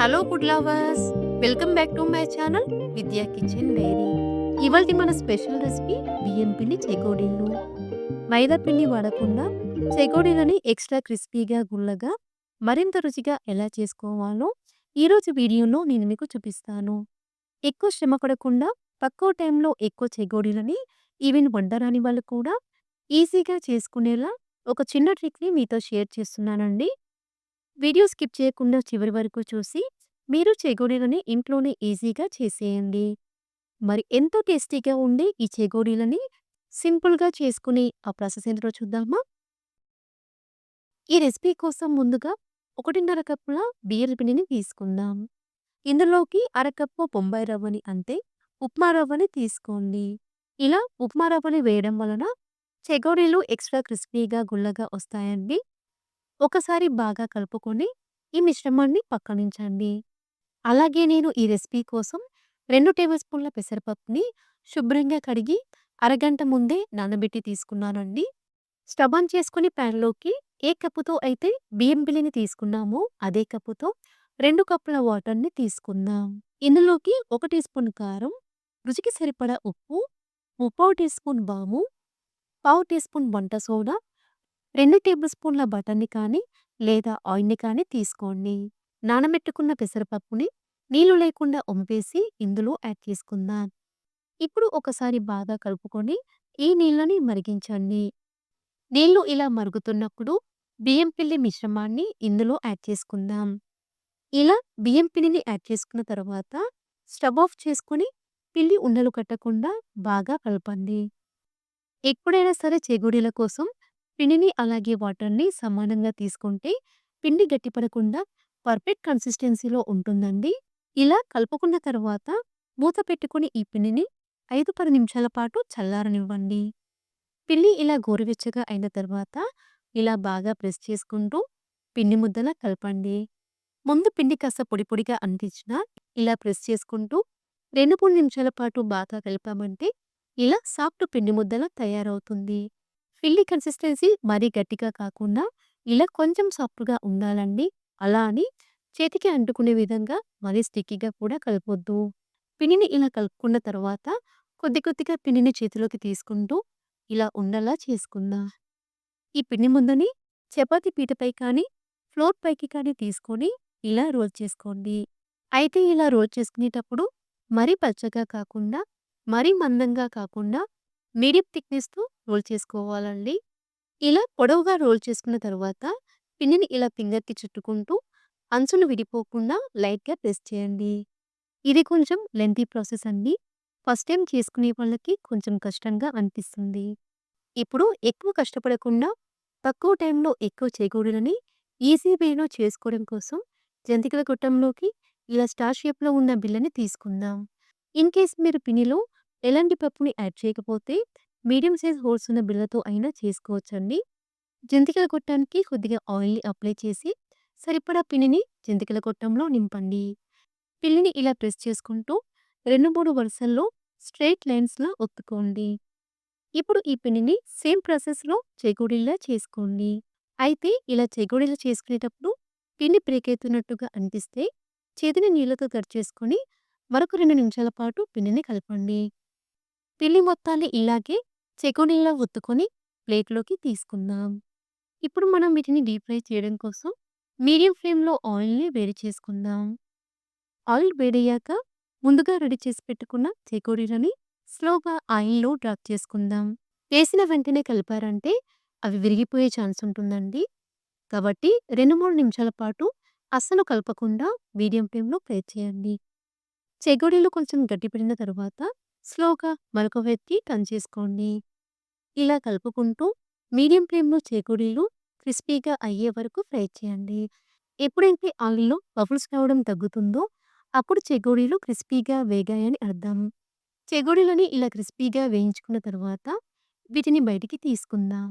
Hello food lovers welcome back to my channel Vidya kitchen diary ఇవాళ మన special recipe బియ్యం పిండి చెకోడీలు. మైదా పిండి వాడకుండా చెకోడీలని ఎక్స్ట్రా క్రిస్పీగా గుల్లగా మరింత రుచిగా ఎలా చేసుకోవాలో ఈరోజు వీడియోలో నేను మీకు చూపిస్తాను. ఎక్కువ శ్రమ పడకుండా తక్కువ టైంలో ఎక్కువ చెకోడీలని ఈవెన్ వండరాని వాళ్ళు కూడా ఈజీగా చేసుకునేలా ఒక చిన్న ట్రిక్ని మీతో షేర్ చేస్తున్నానండి. వీడియో స్కిప్ చేయకుండా చివరి వరకు చూసి మీరు చెగోడీలని ఇంట్లోనే ఈజీగా చేసేయండి. మరి ఎంతో టేస్టీగా ఉండే ఈ చెగోడీలని సింపుల్గా చేసుకునే ఆ ప్రాసెస్ ఏంటో చూద్దామా? ఈ రెసిపీ కోసం ముందుగా ఒకటిన్నర కప్పుల బియ్యం పిండిని తీసుకుందాం. ఇందులోకి అరకప్పు బొంబాయి రవ్వని అంతే ఉప్మా రవ్వని తీసుకోండి. ఇలా ఉప్మా రవ్వని వేయడం వలన చెగోడీలు ఎక్స్ట్రా క్రిస్పీగా గుల్లగా వస్తాయండి. ఒకసారి బాగా కలుపుకొని ఈ మిశ్రమాన్ని పక్కనుంచండి. అలాగే నేను ఈ రెసిపీ కోసం రెండు టేబుల్ స్పూన్ల పెసరపప్పుని శుభ్రంగా కడిగి అరగంట ముందే నానబెట్టి తీసుకున్నానండి. స్టవ్ ఆన్ చేసుకుని ప్యాన్లోకి ఏ కప్పుతో అయితే బియ్యం పిండిని తీసుకున్నామో అదే కప్పుతో రెండు కప్పుల వాటర్ని తీసుకుందాం. ఇందులోకి ఒక టీ స్పూన్ కారం రుచికి సరిపడా ఉప్పు ముప్పావు టీ స్పూన్ బాము పావు టీ స్పూన్ వంట సోడా రెండు టేబుల్ స్పూన్ల బటర్ని కానీ లేదా ఆయిల్ని కానీ తీసుకోండి. నానబెట్టుకున్న పెసరపప్పుని నీళ్ళు లేకుండా ఒంపేసి ఇందులో యాడ్ చేసుకుందాం. ఇప్పుడు ఒకసారి బాగా కలుపుకొని ఈ నీళ్ళని మరిగించండి. నీళ్ళు ఇలా మరుగుతున్నప్పుడు బియ్యం పిండి మిశ్రమాన్ని ఇందులో యాడ్ చేసుకుందాం. ఇలా బియ్యం పిండిని యాడ్ చేసుకున్న తర్వాత స్టవ్ ఆఫ్ చేసుకుని పిండి ఉండలు కట్టకుండా బాగా కలపండి. ఎప్పుడైనా సరే చెగుడీల కోసం పిండిని అలాగే వాటర్ని సమానంగా తీసుకుంటే పిండి గట్టిపడకుండా పర్ఫెక్ట్ కన్సిస్టెన్సీలో ఉంటుందండి. ఇలా కలుపుకున్న తర్వాత మూత పెట్టుకుని ఈ పిండిని ఐదు పది నిమిషాల పాటు చల్లారనివ్వండి. పిండి ఇలా గోరువెచ్చగా అయిన తర్వాత ఇలా బాగా ప్రెస్ చేసుకుంటూ పిండి ముద్దలా కలపండి. ముందు పిండి కాస్త పొడి పొడిగా అంటించిన ఇలా ప్రెస్ చేసుకుంటూ రెండు మూడు నిమిషాల పాటు బాగా కలిపామంటే ఇలా సాఫ్ట్ పిండి ముద్దలా తయారవుతుంది. పిండి కన్సిస్టెన్సీ మరీ గట్టిగా కాకుండా ఇలా కొంచెం సాఫ్ట్గా ఉండాలండి. అలా అని చేతికి అంటుకునే విధంగా మరీ స్టిక్కీగా కూడా కలపొద్దు. పిండిని ఇలా కలుపుకున్న తర్వాత కొద్ది కొద్దిగా పిండిని చేతిలోకి తీసుకుంటూ ఇలా ఉండలా చేసుకుందాం. ఈ పిండి ముందని చపాతీ పీటపై కానీ ఫ్లోర్ పైకి కానీ తీసుకొని ఇలా రోల్ చేసుకోండి. అయితే ఇలా రోల్ చేసుకునేటప్పుడు మరీ పచ్చగా కాకుండా మరీ మందంగా కాకుండా మీడియం థిక్నెస్తో రోల్ చేసుకోవాలండి. ఇలా పొడవుగా రోల్ చేసుకున్న తర్వాత పిండిని ఇలా ఫింగర్కి చుట్టుకుంటూ అంచులు విడిపోకుండా లైట్గా ప్రెస్ చేయండి. ఇది కొంచెం లెంతీ ప్రాసెస్ అండి. ఫస్ట్ టైం చేసుకునే వాళ్ళకి కొంచెం కష్టంగా అనిపిస్తుంది. ఇప్పుడు ఎక్కువ కష్టపడకుండా తక్కువ టైంలో ఎక్కువ చేయకూడదని ఈజీ వేలో చేసుకోవడం కోసం జంతికల గుట్టంలోకి ఇలా స్టార్ షేప్లో ఉన్న బిల్లని తీసుకుందాం. ఇన్ కేస్ మీరు పినిలో ఎలాంటి పప్పుని యాడ్ చేయకపోతే మీడియం సైజ్ హోల్స్ ఉన్న బిళ్ళతో అయినా చేసుకోవచ్చండి. జంతికల గొట్టానికి కొద్దిగా ఆయిల్ని అప్లై చేసి సరిపడా పిండిని జంతికల గొట్టంలో నింపండి. పిండిని ఇలా ప్రెస్ చేసుకుంటూ రెండు మూడు వరుసల్లో స్ట్రైట్ లైన్స్లా ఒత్తుకోండి. ఇప్పుడు ఈ పిండిని సేమ్ ప్రాసెస్లో చెగుడిలా చేసుకోండి. అయితే ఇలా చెగుడిలా చేసుకునేటప్పుడు పిండి ప్రేకెత్తున్నట్టుగా అనిపిస్తే చేతిని నీళ్ళతో కట్ చేసుకొని మరొక రెండు నిమిషాల పాటు పిండిని కలపండి. పిండి మొత్తాన్ని ఇలాగే చెకోనీలా ఒత్తుకొని ప్లేట్లోకి తీసుకుందాం. ఇప్పుడు మనం వీటిని డీప్ ఫ్రై చేయడం కోసం మీడియం ఫ్లేమ్లో ఆయిల్ని వేడి చేసుకుందాం. ఆయిల్ వేడయ్యాక ముందుగా రెడీ చేసి పెట్టుకున్న చెకోడీలని స్లోగా ఆయిల్లో డ్రాప్ చేసుకుందాం. వేసిన వెంటనే కలిపారంటే అవి విరిగిపోయే ఛాన్స్ ఉంటుందండి. కాబట్టి రెండు మూడు నిమిషాల పాటు అస్సలు కలపకుండా మీడియం ఫ్లేమ్లో ఫ్రై చేయండి. చెగోడీలు కొంచెం గట్టిపడిన తర్వాత స్లోగా మరొక వ్యక్తి టర్న్ చేసుకోండి. ఇలా కలుపుకుంటూ మీడియం ఫ్లేమ్లో చేకూడీలు క్రిస్పీగా అయ్యే వరకు ఫ్రై చేయండి. ఎప్పుడైతే ఆయిల్లో బబుల్స్ రావడం తగ్గుతుందో అప్పుడు చెగోడీలు క్రిస్పీగా వేగాయని అర్థం. చెగోడీలని ఇలా క్రిస్పీగా వేయించుకున్న తర్వాత వీటిని బయటికి తీసుకుందాం.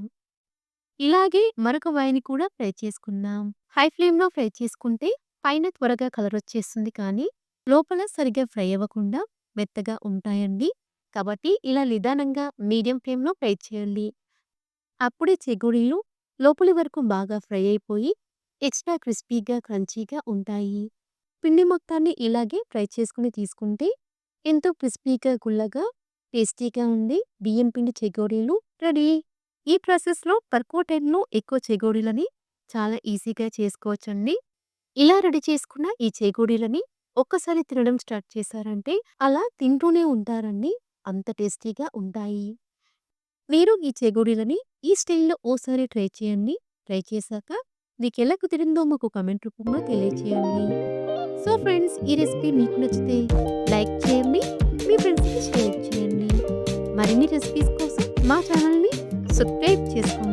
ఇలాగే మరొక వాయిని కూడా ఫ్రై చేసుకుందాం. హై ఫ్లేమ్లో ఫ్రై చేసుకుంటే పైన త్వరగా కలర్ వచ్చేస్తుంది కానీ లోపల సరిగ్గా ఫ్రై అవ్వకుండా మెత్తగా ఉంటాయండి కాబట్టి ఇలా నిదానంగా మీడియం ఫ్లేమ్లో ఫ్రై చేయండి అప్పుడే చెగుడీలు లోపలి వరకు బాగా ఫ్రై అయిపోయి ఎక్స్ట్రా క్రిస్పీగా క్రంచీగా ఉంటాయి పిండి మొత్తాన్ని ఇలాగే ఫ్రై చేసుకుని తీసుకుంటే ఎంతో క్రిస్పీగా, గుల్లగా, టేస్టీగా ఉండే బియ్యం పిండి చెగోడీలు రెడీ. ఈ ప్రాసెస్‌లో తక్కువ టైంలో ఎక్కువ చెగోడీలని చాలా ఈజీగా చేసుకోవచ్చండి. ఇలా రెడీ చేసుకున్న ఈ చెకోడీలని ఒక్కసారి తినడం స్టార్ట్ చేశారంటే అలా తింటూనే ఉంటారండి. అంత టేస్టీగా ఉంటాయి. మీరు ఈ చెకోడీలని ఈ స్టైల్‌లో ఓసారి ట్రై చేయండి. ట్రై చేశాక మీకు ఎలా కుదిరిందో మాకు కామెంట్ రూపంలో తెలియచేయండి. సో ఫ్రెండ్స్ ఈ రెసిపీ మీకు నచ్చితే లైక్ చేయండి. మీ ఫ్రెండ్స్‌కి షేర్ చేయండి. మరిన్ని రెసిపీస్ కోసం మా ఛానల్‌ని సబ్స్క్రైబ్ చేసుకోండి.